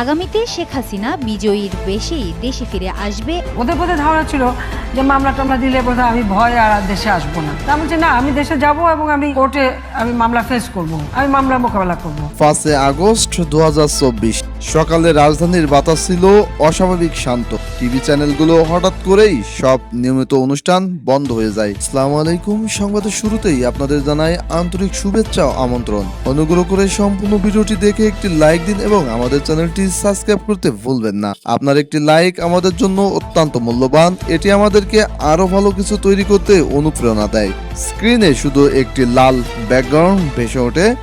আগামীতে শেখ হাসিনা বিজয়ীর বেশেই দেশে ফিরে আসবে। ওদের বোধ ধারণা ছিল যে মামলা টামলা দিলে বোধ আমি ভয় আর দেশে আসব না। তা বলছে না আমি দেশে যাব এবং আমি কোর্টে আমি মামলা ফেস করব। আমি মামলা মোকাবেলা করব। পাঁচে আগস্ট দু হাজার চব্বিশ সকালে রাজধানীর বাতাস ছিল অস্বাভাবিক শান্ত। টিভি চ্যানেলগুলো হঠাৎ করেই সব নিয়মিত অনুষ্ঠান বন্ধ হয়ে যায়। আসসালামু আলাইকুম, সংবাদের শুরুতেই আপনাদের জানাই আন্তরিক শুভেচ্ছা ও আমন্ত্রণ। অনুগ্রহ করে সম্পূর্ণ ভিডিওটি দেখে একটি লাইক দিন এবং আমাদের চ্যানেলটি সাবস্ক্রাইব করতে ভুলবেন না। আপনার একটি লাইক আমাদের জন্য অত্যন্ত মূল্যবান। এটি আমাদেরকে আরও ভালো কিছু তৈরি করতে অনুপ্রেরণা দেয়। স্ক্রিনে শুধু একটি লাল ব্যাকগ্রাউন্ড ভেসে ওঠে।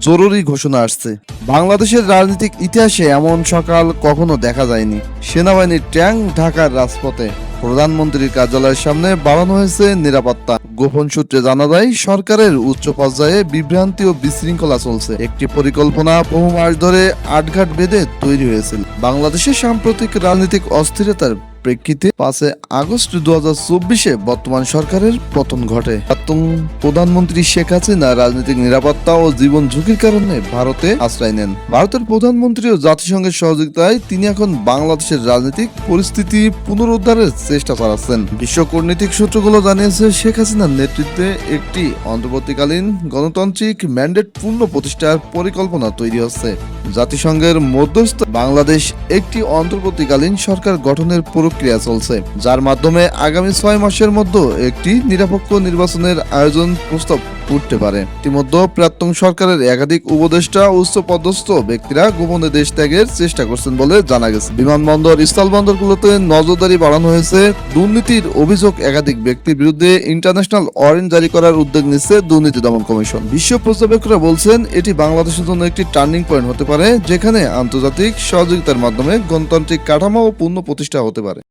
জরুরি ঘোষণা আসছে। বাংলাদেশের রাজনৈতিক ইতিহাসে এমন সকাল কখনো দেখা যায়নি। সেনাবাহিনীর ট্যাঙ্ক ঢাকার রাজপথে প্রধানমন্ত্রীর কার্যালয়ের সামনে বাড়ানো হয়েছে নিরাপত্তা। গোপন সূত্রে জানা যায়, সরকারের উচ্চ পর্যায়ে বিভ্রান্তি ও বিশৃঙ্খলা চলছে। একটি পরিকল্পনা বহু মাস ধরে আটঘাট বেঁধে তৈরি হয়েছিল। বাংলাদেশের সাম্প্রতিক রাজনৈতিক অস্থিরতার প্রেক্ষিতে পাঁচে আগস্ট দু হাজার চব্বিশে বর্তমান সরকারের পতন ঘটে। প্রধানমন্ত্রী শেখ হাসিনা রাজনৈতিক নিরাপত্তা ও জীবন ঝুঁকির কারণে ভারতে আশ্রয় নেন। ভারতের প্রধানমন্ত্রী ও জাতিসংঘের সহযোগিতায় তিনি এখন বাংলাদেশের রাজনৈতিক পরিস্থিতি পুনরুদ্ধারের চেষ্টা চালাচ্ছেন। বিশ্ব কূটনৈতিক সূত্রগুলো জানিয়েছে, শেখ হাসিনার নেতৃত্বে একটি অন্তর্বর্তীকালীন গণতান্ত্রিক ম্যান্ডেট পূর্ণ প্রতিষ্ঠার পরিকল্পনা তৈরি হচ্ছে। জাতিসংঘের মধ্যস্থ বাংলাদেশ একটি অন্তর্বর্তীকালীন সরকার গঠনের প্রক্রিয়া চলছে, যার মাধ্যমে আগামী ছয় মাসের মধ্যে একটি নিরপেক্ষ নির্বাচনের আয়োজন প্রস্তাব উঠতে পারে। ইতিমধ্যে প্রাক্তন সরকারের একাধিক উপদেষ্টা, উচ্চ পদস্থ ব্যক্তিরা গোপনে দেশ ত্যাগের চেষ্টা করছেন বলে জানা গেছে। বিমানবন্দর, স্থলবন্দরগুলোতে নজরদারি বাড়ানো হয়েছে। দুর্নীতির অভিযোগ একাধিক ব্যক্তির বিরুদ্ধে ইন্টারন্যাশনাল ওয়ারেন্ট জারি করার উদ্যোগ নিচ্ছে দুর্নীতি দমন কমিশন। বিশ্ব পর্যবেক্ষকরা বলছেন, এটি বাংলাদেশের জন্য একটি টার্নিং পয়েন্ট হতে পারে, যেখানে আন্তর্জাতিক সহযোগিতার মাধ্যমে গণতান্ত্রিক কাঠামো ও পূর্ণ প্রতিষ্ঠা হতে পারে।